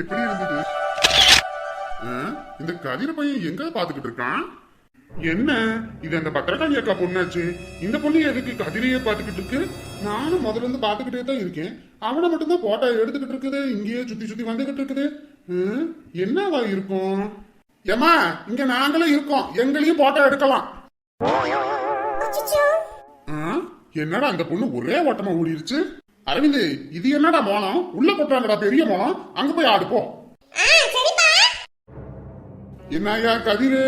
எப்படி இருந்தது? இந்த கதிர பையன் எங்க பாத்துக்கிட்டு இருக்கான்? என்ன? இது அந்த பத்திரகாளி அக்கா பொண்ணாச்சு? இந்த பொண்ணு எதுக்கு கதிரையே பாத்துக்கிட்டு இருக்கு? நானும் முதல்ல இருந்து பாத்துக்கிட்டே தான் இருக்கேன். அவனை மட்டும்தான் போட்டோ எடுத்துக்கிட்டு இருக்குது. இங்கேயே சுத்தி சுத்தி வந்துகிட்டு இருக்குது. என்னவா இருக்கும்? ஏமா இங்க நாங்களும் இருக்கோம். எங்களையும் போட்டோ எடுக்கலாம். என்னடா அந்த பொண்ணு ஒரே ஓட்டமா ஓடிருச்சு? அரவிந்த் இது என்னடா மோனம்? உள்ள போட்டாங்கடா பெரிய மோனம். அங்க போய் ஆடு போ. என்னய்யா கதிரு?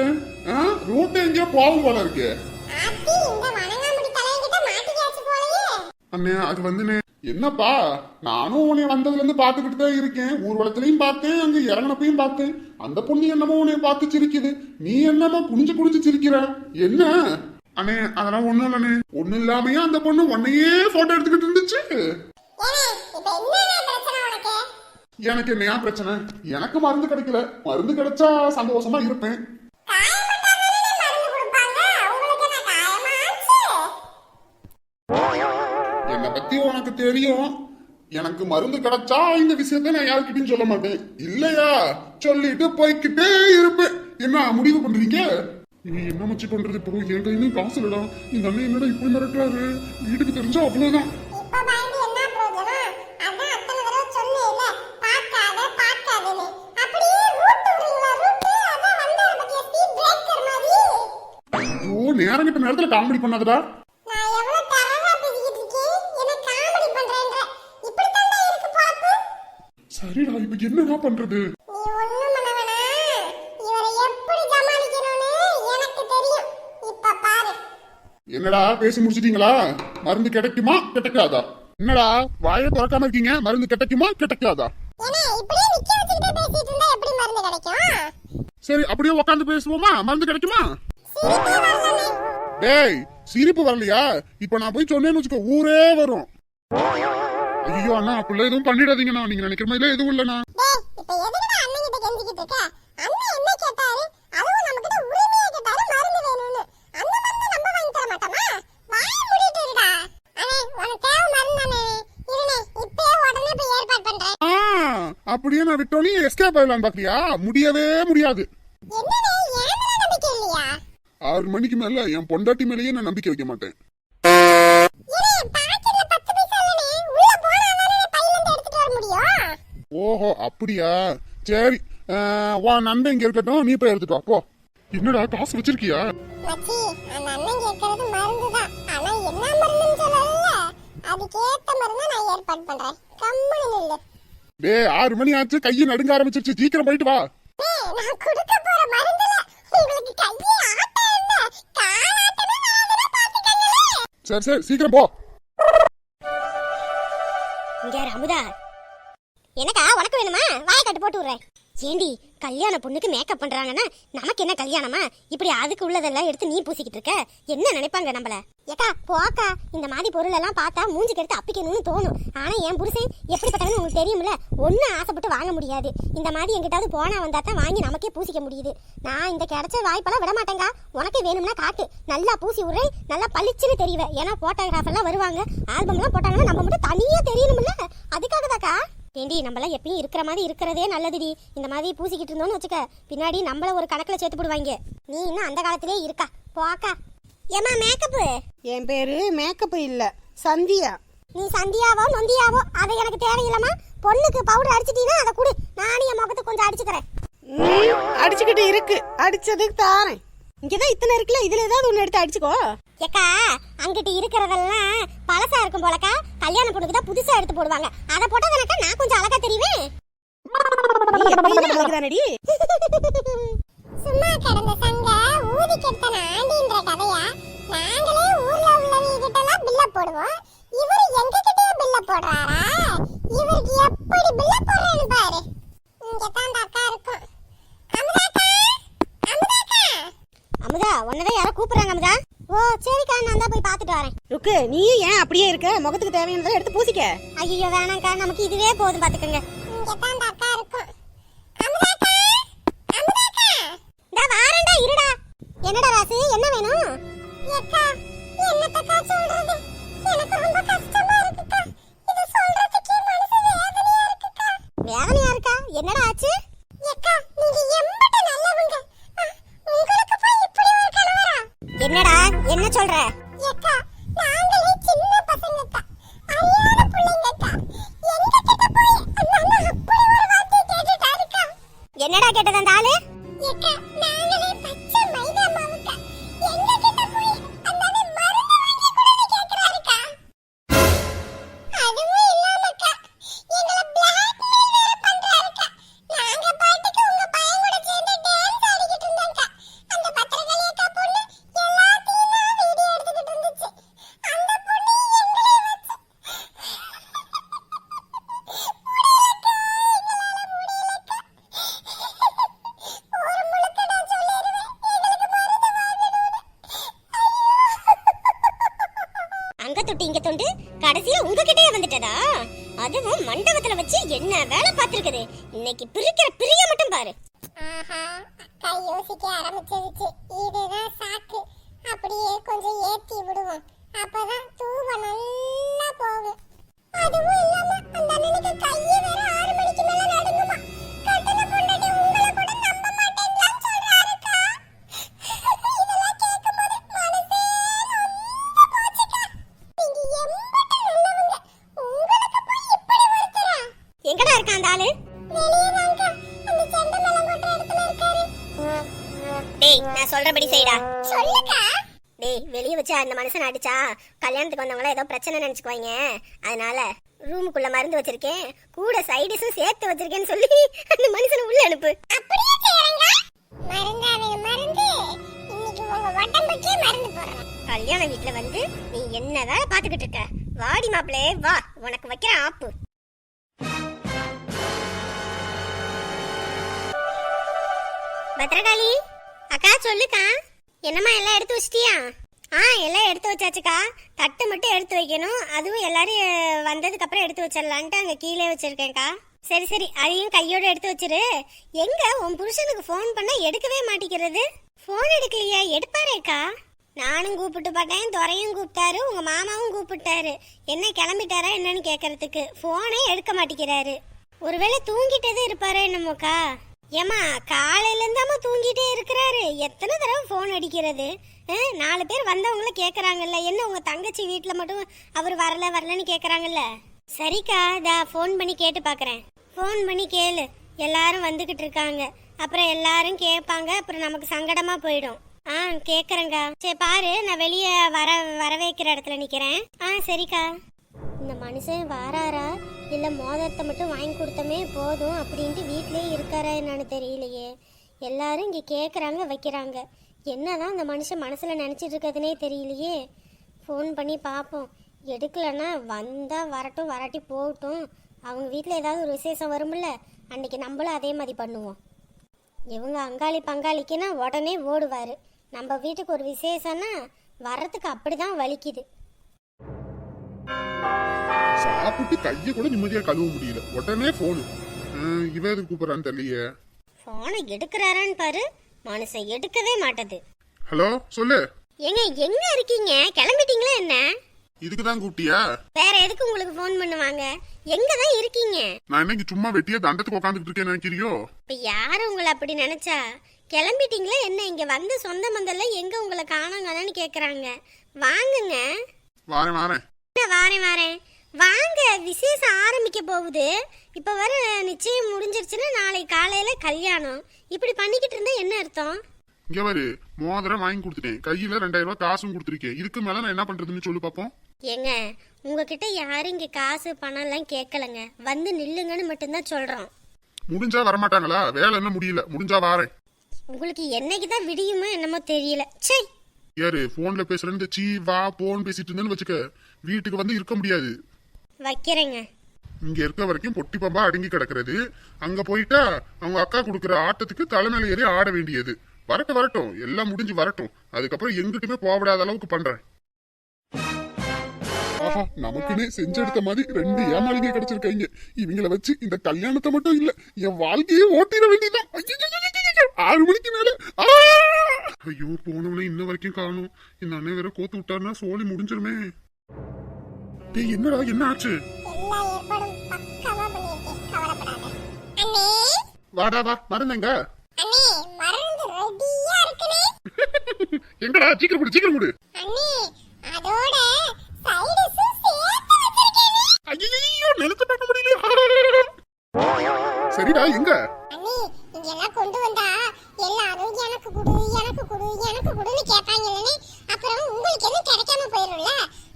ரூட் எங்கேயோ போகும் போல இருக்கு. அண்ணே அது வந்துனே என்னப்பா? நானும் உன்னை வந்ததுல இருந்து பாத்துக்கிட்டு தான் இருக்கேன். ஊர்வலத்திலையும் பார்த்தேன் அங்க இறங்கினப்பையும் பார்த்தேன். அந்த பொண்ணு என்னமோ உன்னை பார்த்து சிரிக்குது. நீ என்னமோ குனிஞ்சு குனிஞ்சு சிரிக்கிற. என்ன? அண்ணே அதெல்லாம் ஒண்ணும் இல்லண்ணே. ஒண்ணும் இல்லாமையே அந்த பொண்ணு உன்னையே போட்டோ எடுத்துக்கிட்டு இருந்துச்சு? எனக்கு என்னையா பிரச்சனை? எனக்கு மருந்து கிடைக்கல. மருந்து கிடைச்சா சந்தோஷமா இருப்பேன். என்னை பத்தி உனக்கு தெரியும். எனக்கு மருந்து கிடைச்சா இந்த விஷயத்த நான் யாருக்கிட்டையும் சொல்ல மாட்டேன். இல்லையா? சொல்லிட்டு போய்க்கிட்டே இருப்பேன். என்ன முடிவு பண்றீங்க? நீ என்ன மச்சி பண்றது? இப்போ என் கையிலும் காசு இல்லடா. இந்த அண்ணன் என்னடா இப்படி மிரட்டுறாரு? வீட்டுக்கு தெரிஞ்சா அவ்வளவுதான். கிட்ட நேரத்துல காமெடி பண்ணாதடா. சரிடா இப்ப என்னடா பண்றது? என்னடா பேசி முடிச்சிட்டீங்களா? மருந்து கிடைக்குமா? கிடைக்காதா? என்னடா வாயை திறக்காம இருக்கீங்க? மருந்து கிடைக்குமா? கிடைக்காதா? சரி அப்படியே உட்காந்து பேசுவோமா? மருந்து கிடைக்குமா? டேய் சிரிப்பு வரலையா? இப்ப நான் போய் சொன்னேன்னு வச்சுக்கோ ஊரே வரும். ஐயோ அண்ணா அப்படிலாம் எதுவும் பண்ணிடாதீங்கண்ணா. நீங்க நினைக்கிற மாதிரிலாம் எதுவும் இல்லைண்ணா. அப்படியே நான் விட்டோனே எஸ்கேப் ஆயிடலாம் பாக்குறியா? முடியவே முடியாது. ஆறு மணிக்கு மேல என் பொண்டாட்டி மேலேயே நான் நம்பிக்கை வைக்க மாட்டேன். ஓஹோ அப்படியா? சரி உன் நண்பன் இங்க இருக்கட்டும். நீ போய் எடுத்துட்டு வா போ. என்னடா காசு வச்சிருக்கியா? மச்சி அந்த அண்ணன் கேட்கறது மருந்து தான் ஆனா என்ன மருந்துன்னு சொல்லல. அதுக்கேத்த மருந்து நான் ஏற்பாடு பண்றேன். கம்முனு நில்லு. டேய் ஆறு மணி ஆச்சு கையை நடுங்க ஆரம்பிச்சிருச்சு. சீக்கிரம் போயிட்டு வா. நான் கொடுக்க போற மருந்துல சரி சரி சீக்கிரம் போ. இங்க அமுதா. எனக்கா உனக்கு வேணுமா? வாய கட்டு போட்டு விடுறேன். ஏண்டி கல்யாண பொண்ணுக்கு மேக்கப் பண்றாங்கன்னா நமக்கு என்ன கல்யாணமா? இப்படி அதுக்கு உள்ளதெல்லாம் எடுத்து நீ பூசிக்கிட்டு இருக்க? என்ன நினைப்பாங்க நம்மள? ஏக்கா போக்கா இந்த மாதிரி பொருள் எல்லாம் பார்த்தா மூஞ்சிக்கு எடுத்து அப்பிக்கணும்னு தோணும். ஆனா என் புருஷன் எப்படிப்பட்டவன்னு உங்களுக்கு தெரியும்ல? ஒன்றும் ஆசைப்பட்டு வாங்க முடியாது. இந்த மாதிரி எங்கிட்டாவது போனா வந்தா தான் வாங்கி நமக்கே பூசிக்க முடியுது. நான் இந்த கிடைச்ச வாய்ப்பெல்லாம் விட மாட்டேங்கா உனக்கு வேணும்னா காட்டு. நல்லா பூசி விடுறேன் நல்லா பளிச்சுன்னு தெரியவே ஏன்னா ஃபோட்டோகிராஃபர்லாம் வருவாங்க. ஆல்பம் எல்லாம் போட்டாங்கன்னா நம்ம மட்டும் தனியா தெரியணும்ல. அதுக்காக தாக்கா ஏண்டி நம்மளாம் எப்பயும் இருக்கிற மாதிரி இருக்கிறதே நல்லதுடி. இந்த மாதிரி பூசிக்கிட்டு இருந்தோம்னு வச்சுக்க. பின்னாடி நம்மள ஒரு கணக்குல சேர்த்து போடுவாங்க நீ இன்னும் அந்த காலத்திலே இருக்கா? போக்கா. ஏமா மேக்கப்பு என் பேரு மேக்கப் இல்ல சந்தியா. நீ சந்தியாவோ நொந்தியாவோ அது எனக்கு தேவையில்லம்மா. பொண்ணுக்கு பவுடர் அடிச்சிட்டீங்கன்னா அதை கொடு. நானும் என் முகத்துக்கு கொஞ்சம் அடிச்சுக்கிறேன். அடிச்சுக்கிட்டு இருக்கு. அடிச்சதுக்கு தாரேன். இங்கதான் இத்தனை இருக்குல்ல? இதுல ஏதாவது ஒண்ணு எடுத்து அடிச்சுக்கோ. ஏக்கா அங்கிட்டு இருக்கிறதெல்லாம் பழசா இருக்கும் போலக்கா. கல்யாண பொண்ணுக்கு தான் புதுசா எடுத்து போடுவாங்க. அதை போட்டதுனாக்கா நான் கொஞ்சம் அழகா அழகுதானடி சும்மா கிடந்த சங்க ஊதி கெடுத்தன ஆண்டின்ற கதையா? நாங்களே ஊர்ல உள்ளவங்க கிட்ட எல்லாம் பில்ல போடுவோம். இவரு எங்க கிட்டயே பில்ல போடுறாரா? இவருக்கு எப்படி பில்ல போடுறேன்னு பாரு. இங்க தான் அக்கா இருக்கும். அமுதாக்கா அமுதாக்கா அமுதா உன்னதான் யாரோ கூப்பிடுறாங்க அமுதா. ஓ சரிக்கா நான் தான் போய் பார்த்துட்டு வரேன். ருக்கு நீயும் ஏன் அப்படியே இருக்க? முகத்துக்கு தேவையானதை எடுத்து பூசிக்க. ஐயோ வேணாம்க்கா நமக்கு இதுவே போதும் பாத்துக்கோங்க தொட்டு இங்க தொண்டு கடைசியா உங்ககிட்டயே வந்துட்டதா? அதுவும் மண்டபத்துல வச்சு என்ன வேலை பார்த்திருக்குது? இன்னைக்கு பிரிக்கிற பிரிய மட்டும் பாரு. கை யோசிக்க ஆரம்பிச்சிருச்சு. இதுதான் சாக்கு. அப்படியே கொஞ்சம் ஏத்தி விடுவோம். அப்பதான் தூவ நல்லா போகும். அதுவும் இல்லாம அந்த அண்ணனுக்கு கையை வேற அந்த மனுஷன் அடிச்சா கல்யாணத்துக்கு வந்தவங்கள ஏதோ பிரச்சனை நினைச்சுக்குவாங்க. அதனால ரூமுக்குள்ள மருந்து வச்சிருக்கேன். கூட சைடிஸும் சேர்த்து வச்சிருக்கேன்னு சொல்லி அந்த மனுஷனை உள்ள அனுப்பு. அப்படியே செய்யறங்க. மருந்தாவே மருந்து. இன்னைக்கு உங்க உடம்புக்கே மருந்து போடுறேன் கல்யாண வீட்ல வந்து நீ என்ன வேலை பாத்துக்கிட்டு இருக்க? வாடி மாப்பிளே வா. உனக்கு வைக்கிற ஆப்பு. பத்ரகாளி அக்கா சொல்லுக்கா. என்னம்மா எல்லாம் எடுத்து வச்சிட்டியா? ஆ எல்லாம் எடுத்து வச்சாச்சுக்கா. தட்டு மட்டும் எடுத்து வைக்கணும். அதுவும் எல்லாரும் வந்ததுக்கு அப்புறம் எடுத்து வச்சிடலான்ட்டு அங்க கீழே வச்சிருக்கேன்க்கா. சரி சரி. அதையும் கையோட எடுத்து வச்சிரு. எங்க? உன் புருஷனுக்கு ஃபோன் பண்ணா எடுக்கவே மாட்டேங்கிறது ஃபோன் எடுக்கலையா. எடுப்பாரேக்கா. நானும் கூப்பிட்டு பார்த்தேன் துறையும் கூப்பிட்டாரு. உங்க மாமாவும் கூப்பிட்டாரு. என்ன கிளம்பிட்டாரா என்னன்னு கேட்கறதுக்கு போனே எடுக்க மாட்டேங்கிறாரு ஒருவேளை தூங்கிட்டதே இருப்பாரோ என்னமோக்கா? ஏமா காலையில இருந்தாம தூங்கிட்டே இருக்கிறாரு. எத்தனை தடவை ஃபோன் அடிக்கிறது? நாலு பேர் வந்தவங்கள கேட்குறாங்கல்ல என்ன உங்கள் தங்கச்சி வீட்டில் மட்டும் அவர் வரல வரலன்னு கேட்குறாங்கல்ல சரிக்கா இதா ஃபோன் பண்ணி கேட்டு பார்க்குறேன் ஃபோன் பண்ணி கேளு. எல்லாரும் வந்துக்கிட்டு இருக்காங்க. அப்புறம் எல்லாரும் கேட்பாங்க அப்புறம் நமக்கு சங்கடமாக போயிடும். ஆ கேக்குறேங்க சரி பாரு நான் வெளியே வர வர வைக்கிற இடத்துல நிற்கிறேன் ஆ சரிக்கா. இந்த மனுஷன் வாராரா? இல்லை மோதிரத்தை மட்டும் வாங்கி கொடுத்தமே போதும் அப்படின்ட்டு வீட்லயே இருக்காரா என்னன்னு தெரியலையே. எல்லாரும் இங்கே கேட்குறாங்க வைக்கிறாங்க. என்னதான் இந்த மனுஷன் மனசுல நினைச்சிட்டு இருக்கிறதுனே தெரியலையே. ஃபோன் பண்ணி பார்ப்போம் எடுக்கலன்னா வந்தா வரட்டும் வராட்டி போகட்டும். அவங்க வீட்டில் ஏதாவது ஒரு விசேஷம் வரும்ல அன்னைக்கு நம்மளும் அதே மாதிரி பண்ணுவோம். இவங்க அங்காளி பங்காளிக்குன்னா உடனே ஓடுவார். நம்ம வீட்டுக்கு ஒரு விசேஷம்னா வர்றதுக்கு அப்படிதான் வலிக்குது. சாப்பிட்டு கையை கூட நிம்மதியா கழுவ முடியல. உடனே போனு இவ எதுக்கு கூப்பிடுறான்னு தெரியலையே. ஃபோனை எடுக்கிறாரான்னு பாரு. மனுஷன் எடுக்கவே மாட்டது. ஹலோ சொல்லு. ஏங்க எங்க இருக்கீங்க? கிளம்பிட்டீங்களா என்ன? இதுக்கு தான் கூப்பிட்டியா? வேற எதுக்கு உங்களுக்கு ஃபோன் பண்ணுவாங்க? எங்க தான் இருக்கீங்க? நான் இன்னைக்கு சும்மா வெட்டியா தண்டத்துக்கு உட்காந்துட்டு இருக்கேன் நினைக்கிறியோ? இப்ப யாரு உங்களை அப்படி நினைச்சா? கிளம்பிட்டீங்களா என்ன? இங்க வந்து சொந்த மந்தெல்லாம் எங்க உங்களை காணாங்கன்னு கேக்குறாங்க. வாங்குங்க. வாரேன் வாரேன். வாரேன் வாரேன்? வாங்க விசேஷம் ஆரம்பிக்க போகுது. இப்ப வர நிச்சயம் முடிஞ்சிருச்சுன்னா நாளைக்கு காலையில கல்யாணம். இப்படி பண்ணிக்கிட்டு இருந்தா என்ன அர்த்தம்? இங்க பாரு மோதிரம் வாங்கி கொடுத்துட்டேன். கையில ரெண்டாயிரம் ரூபாய் காசும் கொடுத்துருக்கேன். இதுக்கு மேல நான் என்ன பண்றதுன்னு சொல்லு பாப்போம். ஏங்க உங்ககிட்ட யாரும் இங்க காசு பணம் எல்லாம் கேட்கலங்க. வந்து நில்லுங்கன்னு மட்டும்தான் சொல்றோம். முடிஞ்சா வரமாட்டாங்களா? வேலை என்ன முடியல. முடிஞ்சா வாரேன். உங்களுக்கு என்னைக்கு தான் விடியுமோ என்னமோ தெரியல. சே யாரு போன்ல பேசுறேன்னு சீ வா போன் பேசிட்டு இருந்தேன்னு வச்சுக்க வீட்டுக்கு வந்து இருக்க முடியாது. வைக்கிறேங்க. இங்க இருக்க வரைக்கும் பொட்டி பம்பா அடங்கி கிடக்கிறது. அங்க போயிட்டா அவங்க அக்கா கொடுக்குற ஆட்டத்துக்கு தலைமையில ஏறி ஆட வேண்டியது. வரட்டும் வரட்டும். எல்லாம் முடிஞ்சு வரட்டும். அதுக்கப்புறம் எங்கிட்டுமே போகவிடாத அளவுக்கு பண்றேன். ஆஹா நமக்குன்னே செஞ்செடுத்த மாதிரி ரெண்டு ஏமாளிங்க கிடைச்சிருக்காங்க. இவங்கள வச்சு இந்த கல்யாணத்தை மட்டும் இல்ல என் வாழ்க்கையே ஓட்டிட வேண்டியதான் ஆறு மணிக்கு மேல ஐயோ போனவனே இன்ன வரைக்கும் காணும் இந்த அண்ணன் வேற கோத்து விட்டாருன்னா சோழி முடிஞ்சிருமே டேய் என்னடா என்ன ஆச்சு எல்லா ஏற்பாடும் பக்காவா பண்ணியிருக்கேன் கவலைப்படாத. அண்ணே? வாடா வா அண்ணே ரெடியா இருக்குனே எங்கடா சீக்கிரம் கொடு சீக்கிரம் கொடு. அண்ணே அதோட சைடுஸும் சேர்த்து வச்சிருக்கேனே. ஐயோ நினைச்சு பார்க்க முடியல சரிடா எங்க? அண்ணே இங்க எல்லாம் கொண்டு வந்தா எல்லாரும் எனக்கு கொடு எனக்கு கொடு எனக்கு கொடுன்னு கேட்பாங்க அப்புறம் உங்களுக்கு எதுவும் கிடைக்காம போயிரும்ல.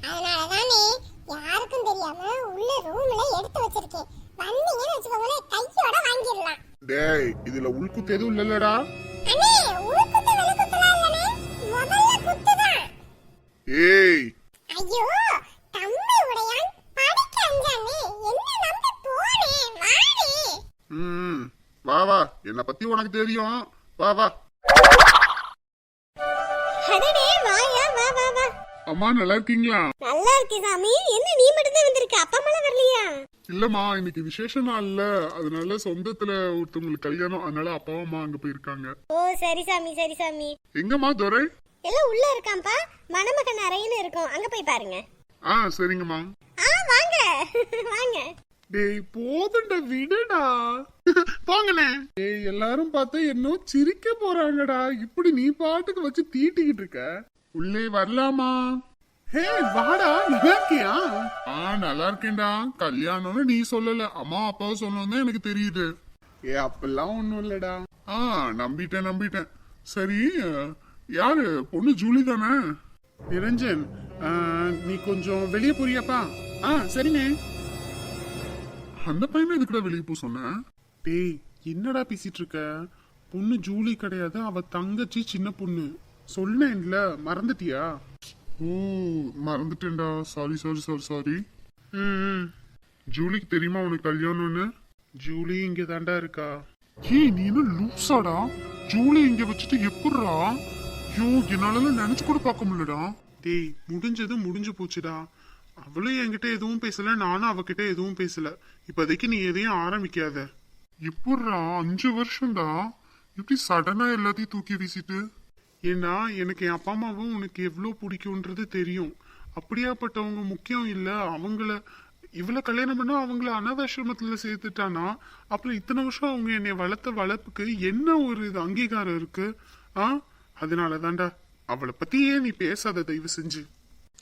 அதனால தானே யாருக்கும் தெரியாம உள்ள ரூம்ல எடுத்து வச்சிருக்கேன். வந்தீங்கன்னு வச்சுக்கோங்களேன் கையோட வாங்கிடலாம். டேய் இதுல உள்குத்து எதுவும் இல்லலடா அண்ணே உள்குத்து வெளிக்குத்துலாம் இல்லனே முதல்ல குத்துதான். ஏய். ஐயோ தம்பி உடையான் படிக்க அஞ்சானே. என்ன நம்பி போனே? வாடே. ம். வா வா. என்ன பத்தி உனக்கு தெரியும். வா வா. அம்மா நல்லா இருக்கீங்களா? நல்லா இருக்கே சாமி. என்ன நீ மட்டும் தான் வந்திருக்க? அப்பா அம்மாலாம் வரலையா? இல்லம்மா இன்னைக்கு விசேஷ நாள்ல அதனால சொந்தத்துல ஒருத்தவங்களுக்கு கல்யாணம். அதனால அப்பாவும் அம்மா அங்க போயிருக்காங்க. ஓ சரி சாமி சரி சாமி. எங்கம்மா துரை? எல்லாம் உள்ள இருக்காம்பா மணமகன் அறைன்னு இருக்கும். அங்க போய் பாருங்க. ஆ சரிங்கம்மா. ஆ வாங்க. வாங்க. டேய் போதுண்ட விடுடா. போங்கண்ணே. டேய் எல்லாரும் பார்த்தா என்னோ சிரிக்க போறாங்கடா. இப்படி நீ பாட்டுக்கு வச்சு தீட்டிக்கிட்டு இருக்க? உள்ளே வரலாமா? ஹே வாடா நல்லா இருக்கியா? ஆ நல்லா இருக்கேன்டா. கல்யாணம்னு நீ சொல்லல. அம்மா அப்பாவை சொன்னோம் எனக்கு தெரியுது. ஏ அப்பெல்லாம் ஒண்ணும் இல்லடா. ஆ நம்பிட்டேன் நம்பிட்டேன். சரி யாரு? பொண்ணு ஜூலி தானே? நிரஞ்சன் நீ கொஞ்சம் வெளியே போறியாப்பா ஆ சரிண்ணே. அந்த பையனை எதுக்குடா வெளியே போ சொன்ன? டேய் என்னடா பேசிட்டு இருக்க? பொண்ணு ஜூலி கிடையாது அவ தங்கச்சி சின்ன பொண்ணு. சொன்னேன்ல மறந்துட்டியா? ஓ மறந்துட்டேன்டா. சாரி சாரி சாரி சாரி ம் ஜூலிக்கு தெரியுமா உனக்கு கல்யாணம்னு? ஜூலி இங்க தாண்டா இருக்கா? ஏய் நீ என்ன லூசாடா? ஜூலி இங்க வச்சுட்டு எப்படிடா ஐயோ என்னால நினைச்சு கூட பார்க்க முடியலடா. டேய் முடிஞ்சது முடிஞ்சு போச்சுடா. அவளும் என்கிட்ட எதுவும் பேசல நானும் அவகிட்ட எதுவும் பேசல. இப்போதைக்கு நீ எதையும் ஆரம்பிக்காத. எப்படிடா அஞ்சு வருஷம்டா. இப்படி சடனா எல்லாத்தையும் தூக்கி வீசிட்டு? ஏன்னா எனக்கு என் அப்பா அம்மாவும் உனக்கு எவ்வளோ பிடிக்கும்ன்றது தெரியும். அப்படியாப்பட்டவங்க முக்கியம் இல்ல. அவங்கள இவ்வளவு கல்யாணம் பண்ணா அவங்கள அனாதாசிரமத்துல சேர்த்துட்டானா? அப்புறம் இத்தனை வருஷம் அவங்க என்னை வளர்த்த வளர்ப்புக்கு என்ன ஒரு இது அங்கீகாரம் இருக்கு? ஆ? அதனால தான்டா அவளை பத்தியே நீ பேசாத தயவு செஞ்சு?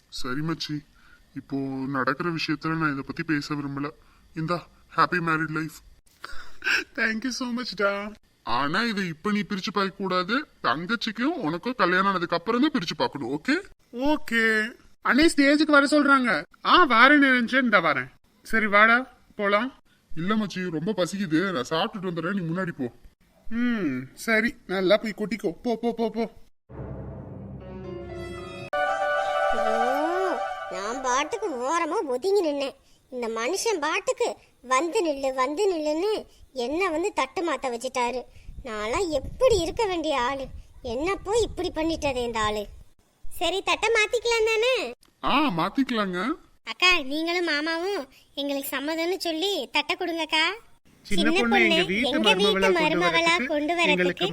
சரி மச்சி. இப்போ நடக்கிற விஷயத்துல நான் இதை பத்தி பேச விரும்பல. இந்தா happy married life thank you so much டா. ஆனா இதை இப்ப நீ பிரிச்சு பார்க்க கூடாது. தங்கச்சிக்கும் உனக்கும் கல்யாணம் ஆனதுக்கு அப்புறம் தான் பிரிச்சு பார்க்கணும் ஓகே ஓகே அண்ணே ஸ்டேஜுக்கு வர சொல்றாங்க. ஆ வரேன் நினைச்சேன் இந்த வரேன். சரி வாடா போலாம். இல்ல மச்சி ரொம்ப பசிக்குது. நான் சாப்பிட்டுட்டு வந்துடுறேன். நீ முன்னாடி போ. ம் சரி. நல்லா போய் கொட்டிக்கோ. போ போ போ போ. நான் பாட்டுக்கு ஓரமா ஒதுங்கி நின்னேன். இந்த மனுஷன் பாட்டுக்கு வந்து நில்லு வந்து நில்லுன்னு என்ன வந்து தட்டு மாத்த வச்சுட்டாரு. நான்லாம் எப்படி இருக்க வேண்டிய ஆளு? என்ன போய் இப்படி பண்ணிட்டதே இந்த ஆளு? சரி தட்டை மாத்திக்கலாம் தானே? ஆ மாத்திக்கலாங்க. அக்கா நீங்களும் மாமாவும் எங்களுக்கு சம்மதம்னு சொல்லி தட்டை கொடுங்கக்கா. சின்ன பொண்ணு எங்க வீட்டு மருமகளா கொண்டு வரதுக்கு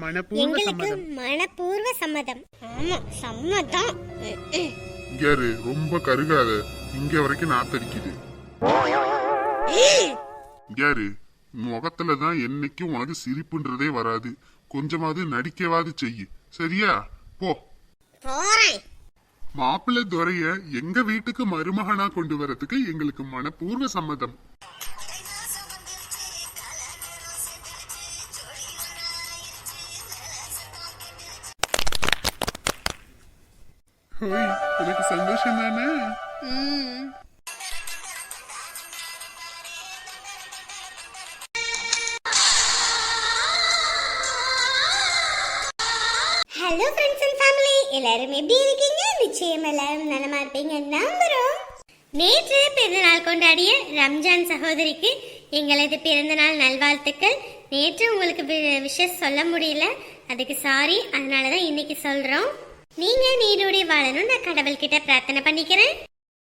எங்களுக்கு மனப்பூர்வ சம்மதம். ஆமா சம்மதம். இங்க ரொம்ப கருகாத. இங்க வரைக்கும் நாத்தடிக்குது. யாரு? முகத்துல தான் என்னைக்கும் உனக்கு சிரிப்புன்றதே வராது. கொஞ்சமாவது நடிக்கவாது செய்யு. சரியா? போ. மாப்பிள்ளை துறைய எங்க வீட்டுக்கு மருமகனா கொண்டு வரதுக்கு எங்களுக்கு மனப்பூர்வ சம்மதம். ஹலோ ஃப்ரெண்ட்ஸ் அண்ட் ஃபேமிலி எல்லாரும் எப்படி இருக்கீங்க? நிச்சயம் எல்லாரும் நலமா இருப்பீங்க. நம்புறோம் நேற்று பிறந்தநாள் கொண்டாடிய ரம்ஜான் சகோதரிக்கு எங்களது பிறந்தநாள் நல்வாழ்த்துக்கள். நேற்று உங்களுக்கு விஷஸ் சொல்ல முடியல. அதுக்கு சாரி அதனால தான் இன்னைக்கு சொல்றோம். நீங்க நீடோடி வாழணும் நான் கடவுள்கிட்ட பிரார்த்தனை பண்ணிக்கிறேன்.